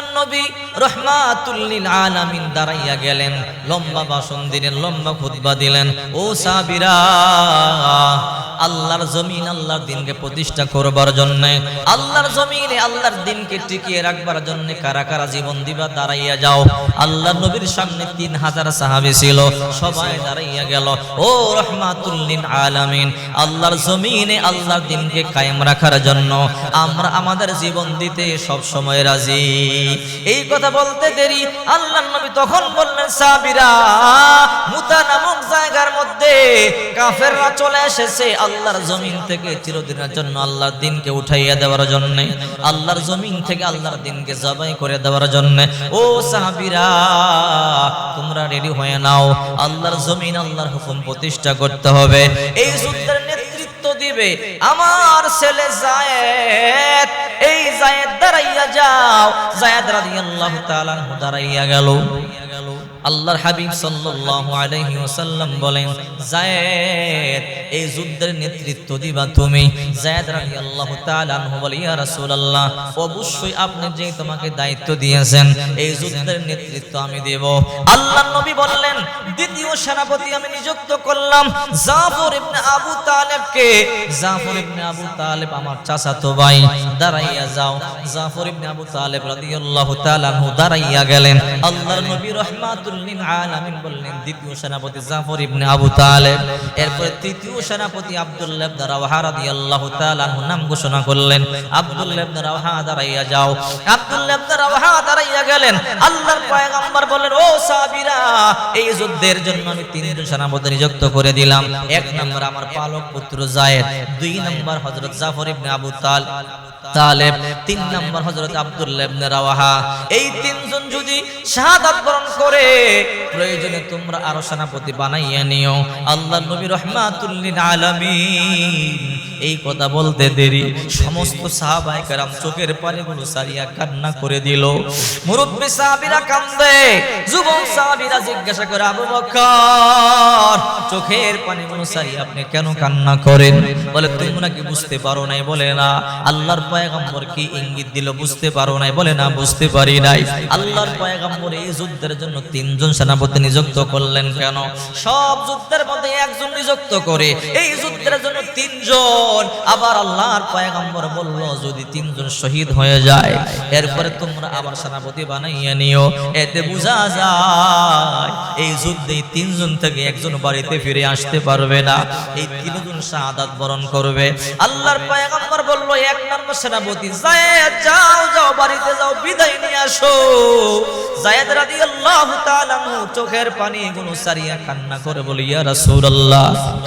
আল্লাহ নবী রহমাতুল্লিল আলামিন দাঁড়াইয়া গেলেন, লম্বা ভাষণ দিলেন লম্বা খুতবা দিলেন। ও সাবিরা আল্লাহর জমিন আল্লাহর দিনকে প্রতিষ্ঠা করবার জন্য, আল্লাহর জমিনে আল্লাহর দিনকে টিকিয়ে রাখবার জন্য কারা কারা জীবন দিবা দাঁড়াইয়া যাও। আল্লাহ নবীর সামনে তিন হাজার সাহাবি ছিল, সবাই দাঁড়াইয়া গেল, ও রহমাতুল্লিন আলামিন, আল্লাহর জমিনে আল্লাহর দিনকে কায়েম রাখার জন্য আমরা আমাদের জীবন দিতে সব সময় রাজি। এই কথা বলতে দেরি। আল্লাহ নবী তখন বললেন সাবিরা মুতা নামক জায়গার মধ্যে কাফেররা চলে এসেছে আল্লাহর জমিন থেকে চিরদিনের জন্য, আল্লাহর দিনকে উঠাইয়া দেওয়ার জন্য, আল্লাহর জমিন থেকে আল্লাহর দিনকে জবাই করে দেওয়ার জন্য। ও সাহাবিরা, তোমরা রেডি হয়ে নাও। আল্লাহর জমিন, আল্লাহর হুকুম প্রতিষ্ঠা করতে হবে। এই যুদ্ধের নেতৃত্ব দিবে। আমার ছেলে জায়েদ এই জায়েদ দাঁড়াইয়া যাও। জায়েদ রাদিয়াল্লাহু তাআলা দাঁড়াইয়া গেল। আল্লাহর হাবিব সাল্লাল্লাহু আলাইহি ওয়াসাল্লাম বলেন জায়েদ এই যুদ্ধের নেতৃত্ব দিবা তুমি। জায়েদ রাদিয়াল্লাহু তাআলা আনহু বলে, ইয়া রাসূলুল্লাহ, অবশ্যই আপনি যে তোমাকে দায়িত্ব দিয়েছেন, এই যুদ্ধের নেতৃত্ব আমি দেব। আল্লাহর নবী বললেন, দ্বিতীয় সেনাপতি আমি নিযুক্ত করলাম জাফর ইবনে আবু তালেবকে। জাফর ইবনে আবু তালেব আমার চাচাতো ভাই, দাঁড়াইয়া যাও। জাফর ইবনে আবু তালেব রাদিয়াল্লাহু তাআলা আনহু দাঁড়াইয়া গেলেন। আল্লাহর নবী রহমাতুল তালেব যুদ্ধের জন্য আমি তিনজন সেনাপতি নিযুক্ত করে দিলাম। এক নম্বর আমার পালক পুত্র জায়েদ, দুই নম্বর হযরত জাফর ইবনে আবু তাল তালেব তিন নম্বর হযরত আব্দুল্লাহ এই তিনজন যদি বরণ করে, প্রয়োজনে তোমরা আরও সেনাপতি বানাইয়া নিও। আল্লাহ নবী রহমাতুল লিল আলামিন এই কথা বলতে দেরি। সমস্ত চোখের পানিগুলো সারিয়া কান্না করে দিল। মুরব্বি সাহাবীরা কান্দে। সাহাবীরা জিজ্ঞাসা করে, আবু বকর, চোখের সারিয়া আপনি কেন কান্না করেন? বলে তুমি নাকি বুঝতে পারো নাই? বলে, না, আল্লাহর পয়গম্বর কি ইঙ্গিত দিল? বুঝতে পারো নাই, বলে না, বুঝতে পারি নাই। আল্লাহর পয়গম্বর এই যুদ্ধের জন্য তিনজন সেনাপতি নিযুক্ত করলেন কেন? সব যুদ্ধের মধ্যে একজন নিযুক্ত করে, এই যুদ্ধের জন্য তিনজন। আবার আল্লাহর পয়গম্বর বলল, যদি তিনজন শহীদ হয়ে যায়, এরপরে তোমরা আবার সেনাপতি বানাইয়া নিও। এতে বোঝা যায়, এই যুদ্ধে তিনজন থেকে একজন বাড়িতে ফিরে আসতে পারবে না। এই তিনজন শাহাদাত বরণ করবে। আল্লাহর পয়গম্বর বলল, এক নম্বর সেনাপতি যাও যাও, বাড়িতে যাও, বিদায় নিয়ে আসো। জায়েদ রাদিয়াল্লাহু তাআলা চোখের পানি গুলো সারিয়া কান্না করে বলি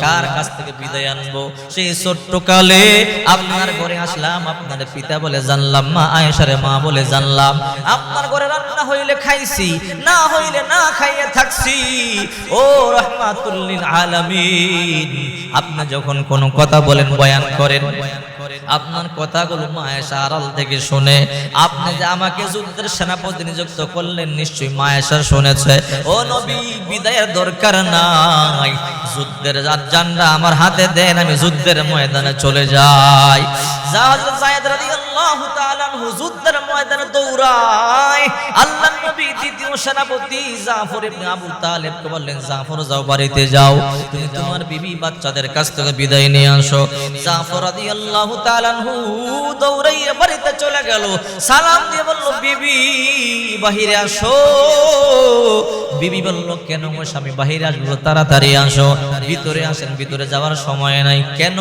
কার কাছ থেকে বিদায় আনব? সেই ছোট্ট কালে আপনার ঘরে আসলাম, আপনার পিতা বলে জানলাম, মা আয়েশারে মা বলে জানলাম, আপনার ঘরে রান্না হইলে খাইছি, না হইলে না খাইয়ে থাকছি। ও রহমাতুল লিল আলামিন, আপনি যখন কোনো কথা বলেন, বয়ান করেন। আপনার কথাগুলো মায়েশা আড়াল থেকে শুনে, আপনি যে আমাকে যুদ্ধের সেনাপতি নিযুক্ত করলেন নিশ্চয়ই মায়েশা শুনেছে। ও নবী, বিদায়ের দরকার নাই। যুদ্ধের জান্ডা আমার হাতে দেন, আমি যুদ্ধের ময়দানে চলে যাই। জাহাজ সাইয়েদ রাদিয়াল্লাহু তাআলা আনহু যুদ্ধের ময়দানে দৌড়ায়। আল্লাহ নবী দ্বিতীয় সেনাপতি জাফর ইবনে আবু তালেবকে বললেন, জাফর, যাও বাড়িতে যাও। তুমি তোমার বিবি বাচ্চাদের কাছ থেকে বিদায় নিয়ে আসো। জাফর রাদিয়াল্লাহু তাআলা আনহু দৌড়াইয়া বাড়িতে চলে গেল। সালাম দিয়ে বলল, বিবি, বাহিরে আসো। বিবি বলল, কেন গো স্বামী, বাহিরে আসব তাড়াতাড়ি আসো। ভিতরে আসেন, ভিতরে যাওয়ার সময় নাই। কেন?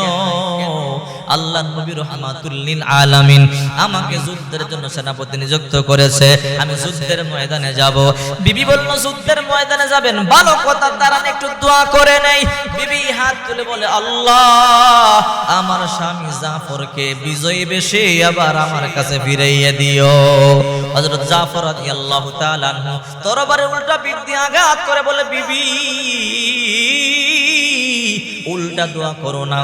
আল্লাহ নবী রহমাতুল্লিল আলামিন আমাকে যুদ্ধের জন্য সেনাপতি নিযুক্ত করেছে। আমি যুদ্ধের ময়দানে যাব। বিবি বলল, যুদ্ধের ময়দানে যাবেন? ভালো কথা, দাঁড়ান, একটু দোয়া করে নেই। বিবি হাত তুলে বলে, আল্লাহ, আমার স্বামী জাফরকে বিজয়ী বেশে আবার আমার কাছে ফিরাইয়া দিও। হযরত জাফর রাদিয়াল্লাহু তাআলা তরবারে উল্টা পিঠ দিয়ে আঘাত করে বলে বিবি উল্টা দোয়া করো না।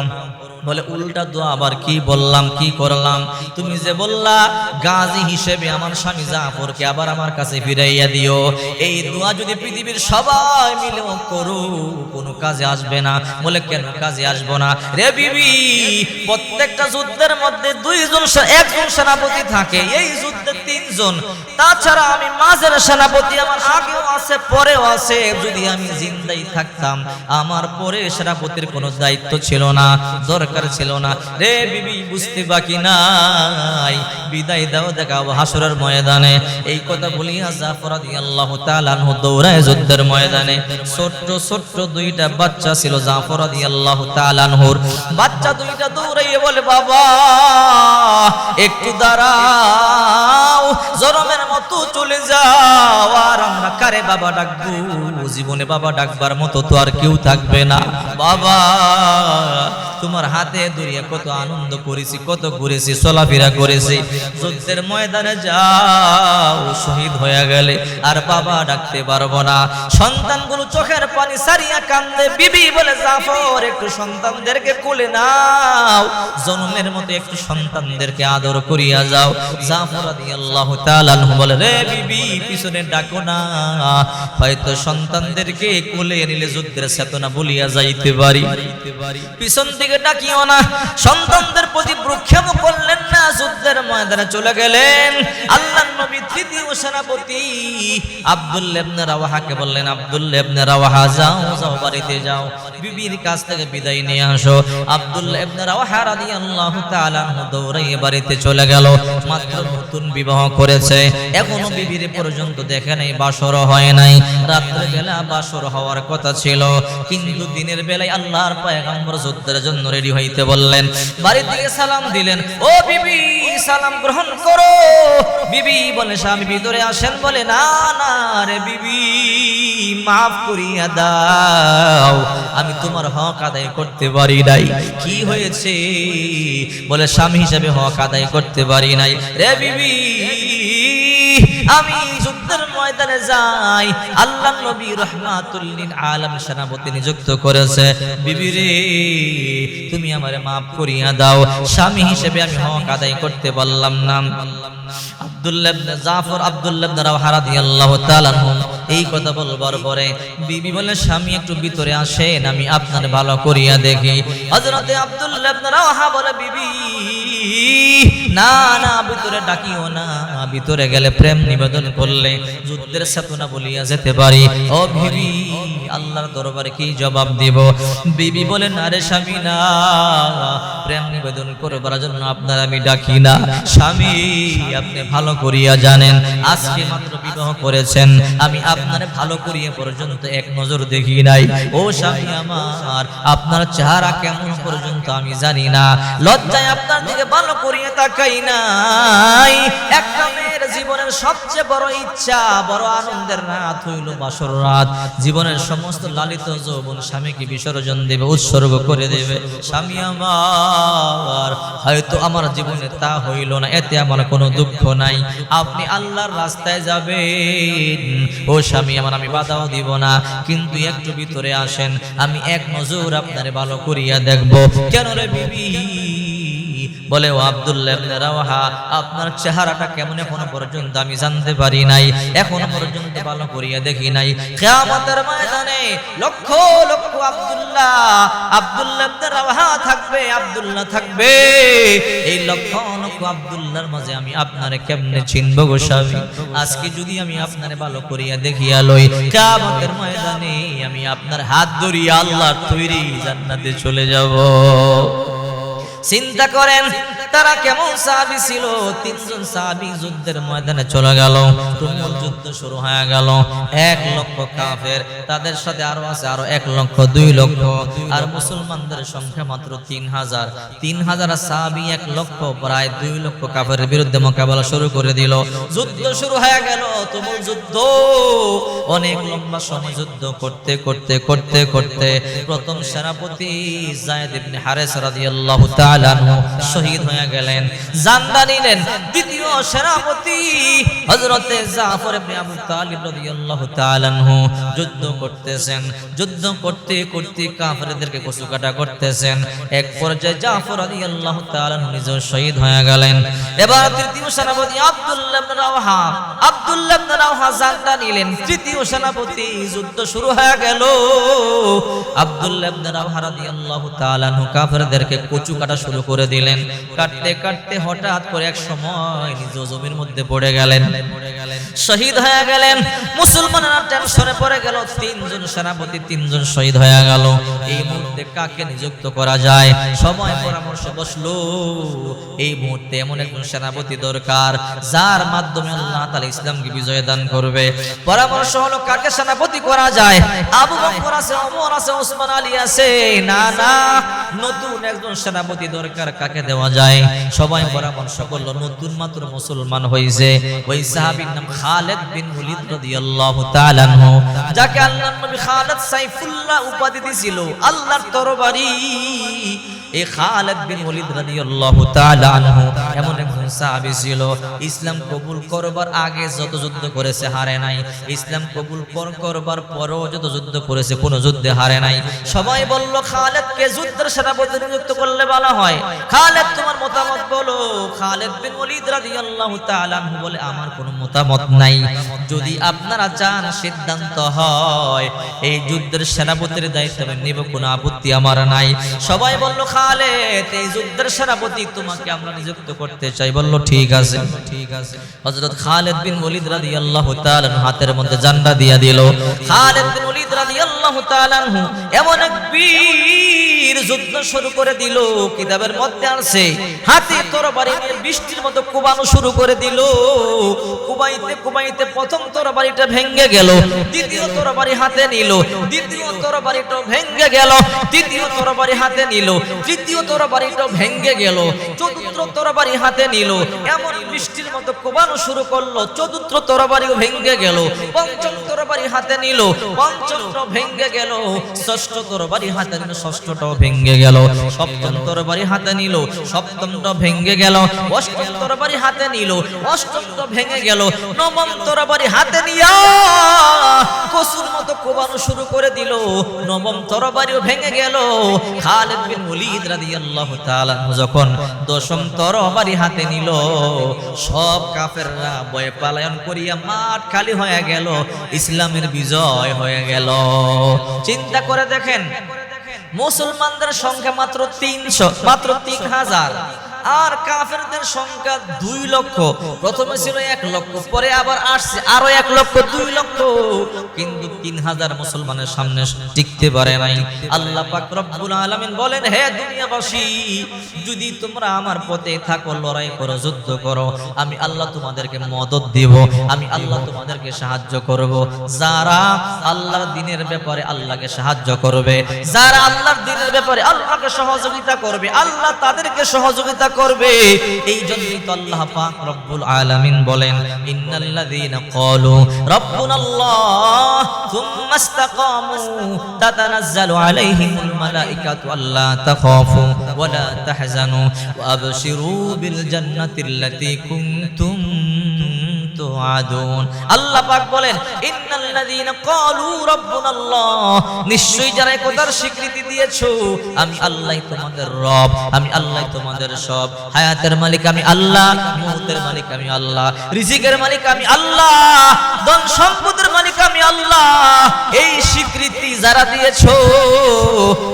বলে, উল্টা দোয়া আবার কি বললাম, কি করলাম? তুমি যে বললা, গাজী হিসেবে আমার স্বামী জাফরকে আবার আমার কাছে ফিরাইয়া দিও। এই দোয়া যদি পৃথিবীর সবাই মিলে করো কোনো কাজে আসবে না। বলে, কেন কাজে আসব না? রে বিবি, প্রত্যেকটা যুদ্ধের মধ্যে দুইজন একজন সেনাপতি থাকে, এই যুদ্ধে তিনজন। তাছাড়া আমি মাঝের সেনাপতি, আমার আগেও আছে, পরেও আছে। যদি আমি জিন্দাই থাকতাম, আমার পরে সেনাপতির কোনো দায়িত্ব ছিল না। দরকার ছিল না। রে বিবি, বুঝতে বাকি নাই। বিদায় দাও দেখাবো হাসরের ময়দানে। এই কথা বলিয়া জাফর রাদিয়াল্লাহু তাআলা আনহু দৌড়ায় যুদ্ধের ময়দানে। ছোট্ট ছোট্ট দুইটা বাচ্চা ছিল জাফর রাদিয়াল্লাহু তাআলা আনহুর। বাচ্চা দুইটা দৌড়াইয়ে বলে, বাবা, একটু দাঁড়াও জরমের মতো চলে যাও। আর আমরা কারে বাবা ডাকবো? জীবনে বাবা ডাকবার মতো তো আর কেউ থাকবে না। বাবা, তোমার হাতে ধরিয়া কত আনন্দ করেছি, কত ঘুরেছি, চলাফেরা করেছি। যুদ্ধের ময়দানে যাও, শহীদ হয়ে গেলে আর বাবা ডাকতে পারব না। সন্তানগুলো চোখের পানি সারিয়া কান্দে, বিবি বলে, জাফর, একটু সন্তানদেরকে কোলে নাও। জন্মের মতো একটু সন্তানদেরকে আদর করিয়া যাও। জাফর রাদিয়াল্লাহু তাআলা বলে, রে বিবি, পিছনে ডাকো না। হয়তো সন্তানদেরকে কোলে নিলে যুদ্ধের চেতনা বলিয়া যাইতে পারি। পিছন দিকে ডাকিও না। সন্তানদের প্রতি প্রক্ষেপ করলেন না, যুদ্ধের ময়দানে চলে গেলেন। নবী তৃতীয় সেনাপতি রাওয়াহাকে বললেন রাওয়াহা, যাও যাও, বাড়িতে যাও। বিবির কাছ থেকে বিদায় নিয়ে আসো। আব্দুল্লাহ ইবনে রাওয়াহা রাদিয়াল্লাহু তাআলা বাড়িতে চলে গেল। মাত্র নতুন বিবাহ করেছে। এখনও বিবির পর্যন্ত দেখে নাই, বাসর হয় নাই। রাত্রে বেলা বাসর হওয়ার কথা ছিল, কিন্তু দিনের বেলায় আল্লাহর পয়গম্বর যুদ্ধের জন্য রেডি হইতে বললেন বাড়ি থেকে সালাম দিলেন, ও বিবি, সালাম গ্রহণ করো। বিবি বলে, স্বামী, ভিতরে আসেন। বলে, না না রে বিবি, মাফ করিয়া দাও। আমি তোমার হক আদায় করতে পারি নাই। কি হয়েছে? বলে, স্বামী হিসেবে হক আদায় করতে পারি নাই। রে বিবি আমি যুদ্ধের ময়দানে যাই। আল্লাহ নবী রহমাতুল্লিন আলম সেনাপতি নিযুক্ত করেছে। বিবি রে, তুমি আমার মাফ করিয়া দাও। স্বামী হিসেবে আমি হক আদায় করতে পারলাম না। আব্দুল্লাহ জাফর আব্দুল্লাহ রাওয়াহা রাদিয়াল্লাহু তাআলা এই কথা বলবার পরে বিবি বলে, স্বামী, একটু ভিতরে আসেন, আমি আপনার ভালো করিয়া দেখি। হযরতে আব্দুল্লাহ বলে, বিবি, না না, ভিতরে ডাকিও না। ভিতরে গেলে প্রেম নিবেদন করলে যুদ্ধের বলিয়া যেতে পারি। ও আল্লাহর দরবারে কি জবাব দিব? বিবি বলে, না রে স্বামী, না, প্রেম নিবেদন করবার জন্য আপনার আমি ডাকি না। স্বামী, আপনি ভালো করিয়া জানেন, আজকে মাত্র বিবাহ করেছেন, আমি আপনার ভালো করিয়া পর্যন্ত এক নজর দেখি নাই। ও স্বামী আমার, আপনার চেহারা কেমন পর্যন্ত আমি জানি না। লজ্জায় আপনার দিকে ভালো করিয়া তাকাই নাই। একটা মেয়ের জীবনের সবচেয়ে বড় ইচ্ছা, বড় আনন্দের রাত হইল বাসর রাত। জীবনের সমস্ত লালিত যৌবন স্বামীকে বিসর্জন দেবে, উৎসর্গ করে দেবে। স্বামী আমার, হয়তো আমার জীবনে তা হইল না, এতে আমার কোনো দুঃখ নাই। আপনি আল্লাহর রাস্তায় যাবেন। ও স্বামী আমার আমি বাধাও দিব না। কিন্তু একটু ভিতরে আসেন, আমি এক নজর আপনারে ভালো করিয়া দেখব। কেন রে বিবি? বলে, ও আব্দুল্লাহ আপনার চেহারাটা কেমন এখনও পর্যন্ত আমি জানতে পারি নাই। এখনও পর্যন্ত ভালো করিয়া দেখি নাই। কিয়ামতের ময়দানে লক্ষ লক্ষ আব্দুল্লাহ আব্দুল্লাহ থাকবে আব্দুল্লাহ থাকবে। এই লক্ষ লক্ষ আব্দুল্লাহর মাঝে আমি আপনারে কেমনে চিনব গো আজকে যদি আমি আপনারে ভালো করিয়া দেখিয়া লই, কিয়ামতের ময়দানে আমি আপনার হাত ধরিয়া আল্লাহর তৈরি জান্নাতে চলে যাব। চিন্তা করেন তারা কেমন সাহাবি ছিল? তিনজন সাহাবি যুদ্ধের ময়দানে চলে গেল। তুমুল যুদ্ধ শুরু হয়ে গেল। এক লক্ষ কাফের, তাদের সাথে আরও আছে আরও এক লক্ষ, দুই লক্ষ। আর মুসলমানদের সংখ্যা মাত্র তিন হাজার। তিন হাজার সাহাবি, এক লক্ষ, প্রায় দুই লক্ষ কাফের বিরুদ্ধে মোকাবেলা শুরু করে দিল। যুদ্ধ শুরু হয়ে গেল, তুমুল যুদ্ধ। অনেক লম্বা সময় যুদ্ধ করতে করতে করতে করতে প্রথম সেনাপতি জায়েদ ইবনে হারেস রাদিয়াল্লাহু তাআলা শহীদ হয়ে হয়ে গেলেন। জান্দা নিলেন দ্বিতীয় সেনাপতি হযরতে জাফর ইবনে আবু তালিব রাদিয়াল্লাহু তাআলা আনহু। যুদ্ধ করতেছেন, যুদ্ধ করতে করতে কাফেরদেরকে কচুকাটা করতেছেন। এক পর্যায়ে জাফর রাদিয়াল্লাহু তাআলা আনহু নিজেও শহীদ হয়ে গেলেন। এবার তৃতীয় সেনাপতি আব্দুল্লাহ ইবনে রাওহা, আব্দুল্লাহ ইবনে রাওহা জানটা নিলেন, তৃতীয় সেনাপতি যুদ্ধ শুরু হয়ে গেল। আব্দুল্লাহ ইবনে রাওহা রাদিয়াল্লাহু তাআলা আনহু কাফেরদেরকে কচু কাটা শুরু করে দিলেন। কাটতে কাটতে হঠাৎ করে এক সময় নিজ জমির মধ্যে পড়ে গেলেন। পড়ে গেলেন শহীদ হয়ে গেলেন। মুসলমানেরা টেনশনে পড়ে গেল, তিনজন সেনাপতি, তিনজন শহীদ হয়ে গেল। এই মুহূর্তে কাকে নিযুক্ত করা যায়? সময় পরামর্শ বসল। এই মুহূর্তে এমন একজন সেনাপতি দরকার, যার মাধ্যমে আল্লাহ তাআলা ইসলামকে বিজয় দান করবে। পরামর্শ হলো, কাকে সেনাপতি করা যায়? আবু বকর আছে, ওমর আছে, ওসমান আলী আছে। না না, নতুন একজন সেনাপতি দরকার, কাকে দেওয়া যায়? সবাই পরামর্শ করল নতুন মাত্র মুসলমান হয়েছে ওই সাহাবীর নাম খালেদ বিন ওয়ালিদ রাদিয়াল্লাহু তাআলা আনহু, যাকে আল্লাহর নবী খালেদ সাইফুল্লাহ উপাধি দিয়েছিল আল্লাহর তরবারি। এই খালেদ বিন ওয়ালিদ রাদিয়াল্লাহু তাআলা আনহু এমন একজন সাহাবী ছিল। ইসলাম কবুল করবার আগে যত যুদ্ধ করেছে হারে নাই। ইসলাম কবুল করবার পরও যত যুদ্ধ করেছে কোন যুদ্ধে হারে নাই। সবাই বলল, খালেদকে যুদ্ধের সেনাপতি নিযুক্ত করলে বলা হয়। খালেদ, তোমার মতামত বলো। খালেদ বিন ওয়ালিদ রাদিয়াল্লাহু তাআলা বলে, আমার কোনো মতামত নাই। যদি আপনারা চান সিদ্ধান্ত হয়, এই যুদ্ধের সেনাপতির দায়িত্ব আমি নেব, কোনো আপত্তি আমার নাই। সবাই বলল, খালেদ, এই যুদ্ধের সেনাপতি তোমাকে আমরা নিযুক্ত করতে চাই বলল, ঠিক আছে। হযরত খালিদ বিন ওয়ালিদ রাদিয়াল্লাহু তাআলা হাতের মধ্যে জান্ডা দিয়া দিল। খালিদ বিন ওয়ালিদ আনহু, এমন এক বীর যুদ্ধ শুরু করে দিল, কিতাবের মধ্যে হাতে তরবারি বৃষ্টির মতো কুবানো শুরু করে দিল, কুবাইতে কুবাইতে প্রথম গেল, দ্বিতীয় হাতে নিল, দ্বিতীয় গেল, তৃতীয় তরবারি হাতে নিল, তৃতীয় গেল, চতুর্থ তরবারি হাতে নিল, এমন বৃষ্টির মতো কোবানো শুরু করল, চতুর্থ তরবারিও ভেঙ্গে গেল, পঞ্চম তরবারি হাতে নিল পঞ্চমটা ভেঙ্গে গেল। ষষ্ঠ তরবারি হাতে নিল, ষষ্ঠটাও ভেঙ্গে গেল। সপ্তম তরবারি হাতে নিল, সপ্তমটা ভেঙ্গে গেল। অষ্টম তরবারি হাতে নিল, অষ্টমটা ভেঙে গেল। নবম তরবারি হাতে নিয়া কসুর মতো কোবানো শুরু করে দিল। নবম তরবারিও ভেঙে গেল। খালেদ বিন ওয়ালিদ রাদিয়াল্লাহু তাআলা যখন দশম তরবারি হাতে নিল, সব কাফেররা ভয়ে পালায়ন করিয়া মাঠ খালি হয়ে গেল। ইসলামের বিজয় হয়ে গেল। চিন্তা করে দেখেন মুসলমানদের সংখ্যা মাত্র তিনশো মাত্র তিন হাজার। আর কাফেরদের সংখ্যা দুই লক্ষ। প্রথমে ছিল এক লক্ষ, পরে আবার আসছে আরও এক লক্ষ, দুই লক্ষ। কিন্তু তিন হাজার মুসলমানের সামনে টিকতে পারে নাই। আল্লাহ পাক রব্বুল আলামিন বলেন, হে দুনিয়াবাসী, যদি তোমরা আমার পথে থাকো, লড়াই করো, যুদ্ধ করো, আমি আল্লাহ তোমাদেরকে মদত দিব, আমি আল্লাহ তোমাদেরকে সাহায্য করব। যারা আল্লাহর দিনের ব্যাপারে আল্লাহকে সাহায্য করবে, যারা আল্লাহর দিনের ব্যাপারে আল্লাহকে সহযোগিতা করবে, আল্লাহ তাদেরকে সহযোগিতা করবে। এই জন্যই তো আল্লাহ পাক রব্বুল আলামিন বলেন, ইন্নাল্লাযীনা ক্বালু, রব্বুনাল্লাহ থুম্মা ইসতাকামু, তাতানাজ্জালু আলাইহিমুল মালাইকাতু, আল্লা তাখাফু, ওয়া লা তাহজানু, ওয়া আবশিরু বিল জান্নাতিল্লাতী কুনতুম তোমাদের রব সম্পদের মালিক আমি আল্লাহ। এই স্বীকৃতি যারা দিয়েছ,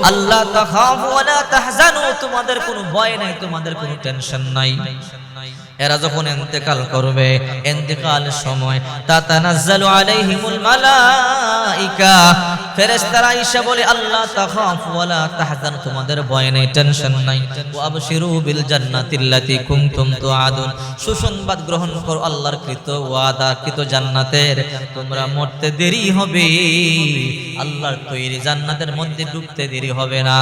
আল্লাহ তাখাফু ওয়া তাহজানু। তোমাদের কোনো ভয় নাই, তোমাদের কোনো টেনশন নাই। এরা যখন এন্তেকাল করবে এন্তেকাল সময় তাতানাজ্জালু আলাইহিমুল মালাইকা ফেরেশতারা বলে, আল্লাহ, তাখাফু ওয়া লা তাহজানু, তোমাদের ভয় নেই, টেনশন নাই। ওয়া আবশিরু বিল কুনতুম তুআদুন। সুসংবাদ গ্রহণ করো আল্লাহর কৃত ওয়াদা, কৃত জান্নাতের। তোমরা মরতে দেরি হবে। আল্লাহর তৈরি জান্নাতের মধ্যে ঢুকতে দেরি হবে না।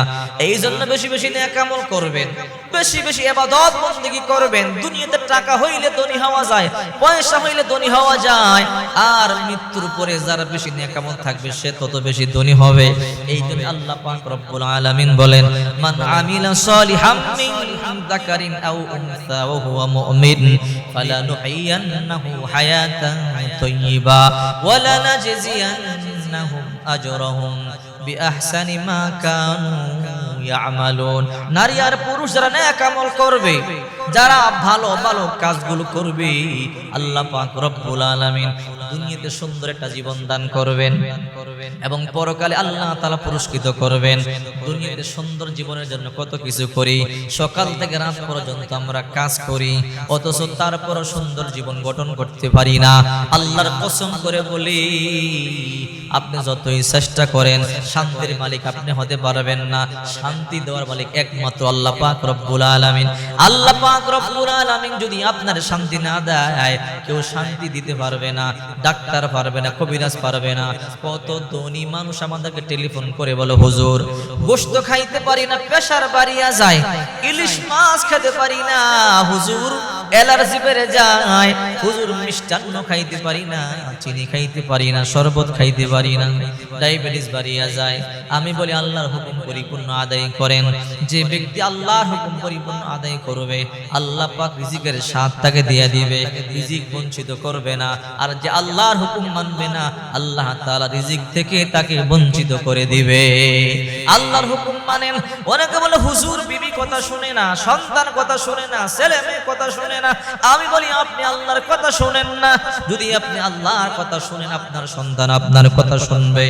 এই জন্য বেশি বেশি নেক আমল করবেন। বেশি বেশি ইবাদত বন্দেগী করবেন। দুনিয়াতে টাকা হইলে ধনী হওয়া যায়, পয়সা হইলে ধনী হওয়া যায়। আর মৃত্যুর পরে যারা বেশি নেক আমল থাকবে, সে তত বেশি ধনী হবে। এই জন্য আল্লাহ পাক রব্বুল আলামিন বলেন, মান আমিলা সালিহাম মিন যাকারিন আও উনসা ওয়া হুয়া মুমিন ফালানুহইয়ান্নাহু হায়াতান তাইয়্যিবা ওয়া লানাজজিয়ান্নাহুম আজরাহুম বিআহসানি মা কানু ইয়ামালুন। নারী আর নেক আমল করবে, যারা ভালো ভালো কাজগুলো করবে, আল্লাহ পাক রব্বুল আলামিন দুনিয়াতে সুন্দর একটা জীবন দান করবেন এবং পরকালে আল্লাহ তাআলা পুরস্কৃত করবেন। দুনিয়াতে সুন্দর জীবনের জন্য কত কিছু করি, সকাল থেকে রাত পর্যন্ত আমরা কাজ করি, অথচ তারপর সুন্দর জীবন গঠন করতে পারি না। আল্লাহর কসম করে বলি, আপনি যতই চেষ্টা করেন, শান্তির মালিক আপনি হতে পারবেন না। শান্তি দেওয়ার মালিক একমাত্র আল্লাহ পাক রব্বুল আলামিন। আল্লাহ পাক রব্বুল আলামিন যদি আপনার শান্তি না দেয়, কেউ শান্তি দিতে পারবে না, ডাক্তার পারবে না, কবিরাজ পারবে না। কত ধনী মানুষ আমাদেরকে টেলিফোন করে বলো, হুজুর, গোশত খাইতে পারি না প্রেসার বাড়িয়া যায়, ইলিশ মাছ খেতে পারি না, হুজুর। অ্যালার্জি বেড়ে যায়। হুজুর মিষ্টান্ন খাইতে পারি না, চিনি খাইতে পারি না, শরবত খাইতে পারি না, ডায়াবেটিস বাড়িয়া যায়। আমি বলি, আল্লাহর হুকুম পরিপূর্ণ আদায় করেন। যে ব্যক্তি আল্লাহর হুকুম পরিপূর্ণ আদায় করবে, আল্লাহ পাক রিজিকের স্বাদ তাকে দিয়ে দিবে, রিজিক বঞ্চিত করবে না। আর যে আল্লাহর হুকুম মানবে না, আল্লাহ তাআলা রিজিক থেকে তাকে বঞ্চিত করে দিবে। আল্লাহর হুকুম মানেন। অনেকে বলে, হুজুর বিবি কথা শুনে না, সন্তান কথা শুনে না, ছেলে মেয়ে কথা শুনে না। আমি বলি, আপনি আল্লাহর কথা শুনেন না। যদি আপনি আল্লাহর কথা শুনেন, আপনার সন্তান আপনার কথা শুনবে।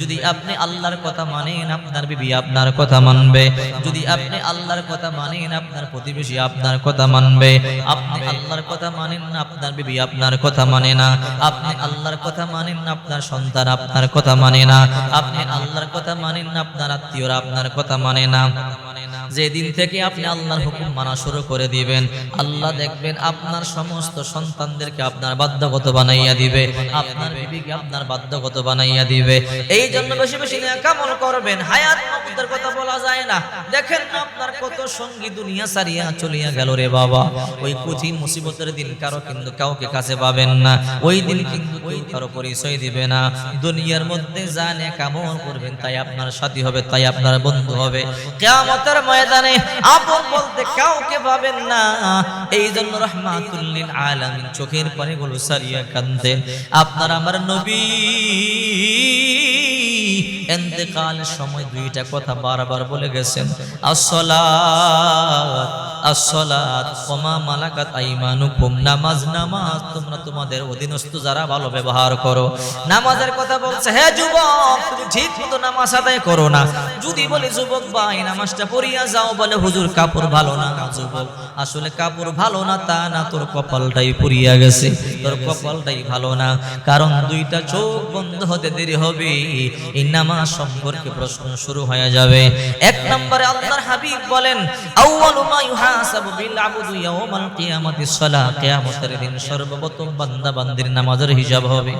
যদি আপনি আল্লাহর কথা মানেন, আপনার বিবি আপনার কথা মানবে। যদি আপনি আল্লাহর কথা মানেন, আপনার প্রতিবেশী আপনার কথা মানবে। আপনি আল্লাহর কথা মানেন না, আপনার বিবি আপনার কথা মানে না। আপনি আল্লাহর কথা মানেন না, আপনার সন্তান আপনার কথা মানে না। আপনি আল্লাহর কথা মানেন না, আপনার আত্মীয়রা আপনার কথা মানে না। যেদিন থেকে আপনি আল্লাহর হুকুম মানা শুরু করে দিবেন, আল্লাহ দেখবেন আপনার সমস্ত সন্তানদেরকে আপনার বাধ্যগত বানাইয়া দিবে, আপনার বিবিকে আপনার বাধ্যগত বানাইয়া দিবে। এই জন্য বেশি বেশি কামল করবেন, হায়াত মমতার কথা বলা যায় না। দেখেন আপনার কত সঙ্গী দুনিয়া সারিয়া চলিয়া গেল রে বাবা। ওই কঠিন মুসিবতের দিন কারও কিন্তু কাউকে কাছে পাবেন না। ওই দিন কিন্তু কারও পরিচয় দিবে না। দুনিয়ার মধ্যে জানে কামল করবেন তাই আপনার সাথী হবে, তাই আপনার বন্ধু হবে। কেয়ামতের ময়দানে আপন বলতে কাউকে পাবেন না। এই জন্য রহমাতুল্লিল আলামিন চোখের পানিগুলো সারিয়া কান্দেন আপনার আমার নবী এন্তেকালের সময় দুইটা কথা বারবার বলে গেছেন। আসসালাত আসসালাত, ওমা মালাকাত আইমানুকুম। নামাজ নামাজ, তোমরা তোমাদের অধীনস্থ যারা ভালো ব্যবহার করো। নামাজের কথা বলছে, হে যুবক, তুমি ঠিক মতো নামাজ আদায় করো না। যদি বলে, যুবক ভাই, নামাজটা পড়িয়া যাও, বলে, হুজুর, কাপড় ভালো না যুবক। আসলে কাপড় ভালো না তা না, তোর কপালটাই পুরিয়া গেছে। তোর কপালটাই ভালো না। কারণ দুইটা চোখ বন্ধ হতে দেরি হবে। নামাজ সম্পর্কে প্রশ্ন শুরু হয়ে যাবে। এক নম্বরে আল্লাহর হাবিব বলেন, আউয়ালু মা ইউহাসাবু বিল আবদু ইয়াউমাল কিয়ামাতিস সালাহ কিয়ামতের দিন সর্বপ্রথম বান্দা বান্দির নামাজের হিসাব হবে।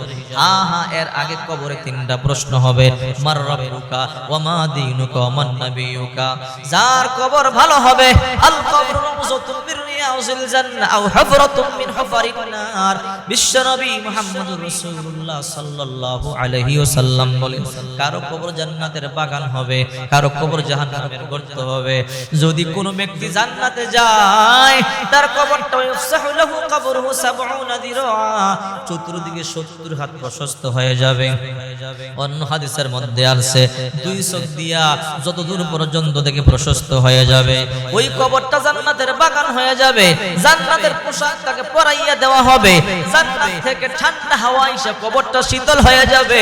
আহা এর আগে কবরে তিনটা প্রশ্ন হবে। মার রাব্বুকা ওয়া মা দীনুকা ওয়া মান নাবিয়ুকা যার কবর ভালো হবে, আল কবর রাউযাতুম কারও কবর জান্নাতের বাগান হবে, কারও কবর জাহান্নামের গর্ত হবে। যদি কোনো ব্যক্তি জান্নাতে যায়, তার কবরটা ইফসাহু লাহু কবরহু 70 দিরা। চতুর্দিকে 70 হাত প্রশস্ত হয়ে যাবে। অন্য হাদিসের মধ্যে আছে, দুই চোখ দিয়া যত দূর পর্যন্ত থেকে প্রশস্ত হয়ে যাবে, ওই কবরটা জান্নাতের বাগান হয়ে যাবে। জান্নাতের পোশাক তাকে পরাইয়া দেওয়া হবে। জান্নাত থেকে ঠান্ডা হাওয়া এসে কবরটা শীতল হয়ে যাবে।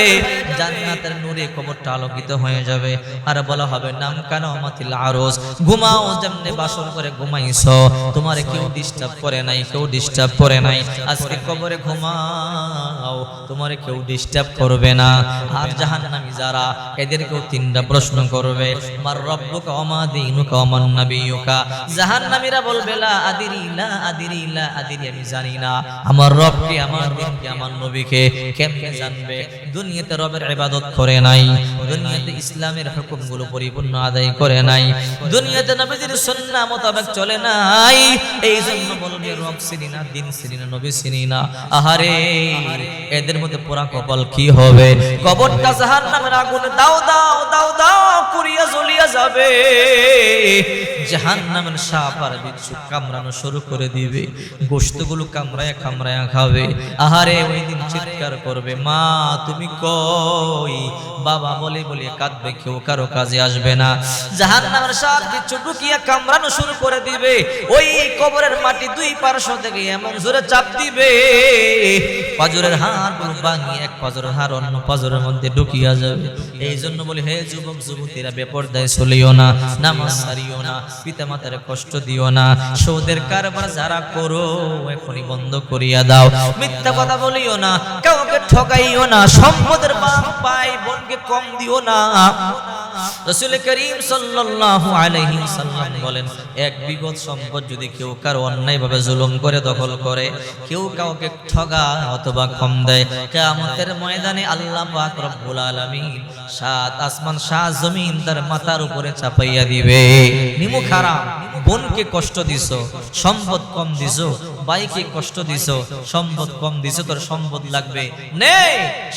জান্নাতের নূরে কবরটা আলোকিত হয়ে যাবে। আর বলা হবে, নাম কানো মাতিল আরস ঘুমাও, যেমনে বাসন করে ঘুমাইছো। তোমার কেউ ডিস্টার্ব করে নাই, কেউ ডিস্টার্ব করে নাই। আজকে কবরে ঘুমাও, তোমার কেউ ডিস্টার্ব করবে না। আর জাহান্নামী যারা, এদেরকেও তিনটা প্রশ্ন করবে। আমার রব্বুকা ওমা দীনুকা ওমান নাবিয়ুকা? জাহান্নামীরা বলবে, লা আদিরি আদিরি আমি জানি না। আমার রবকে আমার দিনকে আমার নবীকে কেমনে জানবে? দুনিয়াতে রবের ইবাদত করে নাই, দুনিয়াতে ইসলামের হুকুমগুলো পরিপূর্ণ আদায় করে নাই, দুনিয়াতে সুন্নাহ মোতাবেক চলে নাই। বলবে, রব চিনি না, দিন চিনি না, নবী চিনি না। আহারে, এদের মধ্যে পোড়া কপাল কি হবে? কবরটা জাহান্নামের আগুনে দাও দাও দাও দাও করিয়া জ্বলিয়া যাবে। জাহান্নামের সাপ আর বিচ্ছু শুরু করে দিবে। গোশতগুলো কামড়ায়া কামড়ায়া খাবে। আহারে, ওই দিন চিৎকার করবে, মা, তুমি কই? বাবা বলে বলে কাঁদবে, কেউ কারও কাজে আসবে না। জাহান্নামের সাপ বিচ্ছু ঢুকিয়া কামড়ানো শুরু করে দিবে। ওই কবরের মাটি দুই পার্শ্ব থেকে এমন জোরে চাপ দিবে। পাজরের হাড় ভাঙিয়ে এক পাজরের হাড় অন্য পাজরের মধ্যে ঢুকিয়া যাবে। এই জন্য বলি, হে যুবক, যুবতীরা বেপরদায় চলিও না, নামাজ সারিও না পিতা মাতার কষ্ট দিও না, সৌদের কারবার যারা করো, এখনই বন্ধ করিয়া দাও। মিথ্যা কথা বলিও না, কাউকে ঠকাইও না, সম্পদের বাপ পাই, বোনকে কম দিও না। বলেন, এক বিগত সম্পদ যদি কেউ কারও জুলুম করে, দখল করে, কেউ কাউকে ঠগা অথবা কম দেয়, কিয়ামতের ময়দানে আল্লাহ সাত আসমান, সাত জমিন তার মাথার উপরে চাপাইয়া দিবে। নিমু খারাপ বোনকে কষ্ট দিছো, সম্পদ কম দিছো, বাইকে কষ্ট দিছো, সম্পদ কম দিছো, তোর সম্পদ লাগবে। নে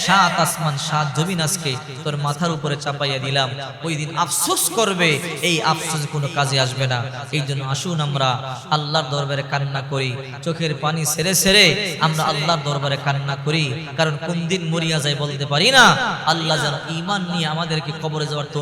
সাত আসমান, সাত জমিন আজকে তোর মাথার উপরে চাপাইয়া দিলাম। ওই দিন আফসোস করবে, এই আফসোস কোনো কাজে আসবে না। এই জন্য আসুন আমরা আল্লাহর দরবারে কান্না করি। চোখের পানি সেরে সেরে আমরা আল্লাহর দরবারে কান্না করি। কারণ কোন দিন মরিয়া যায় বলতে পারি না। আল্লাহ যেন ইমান নিয়ে আমাদেরকে কবরে যাওয়ার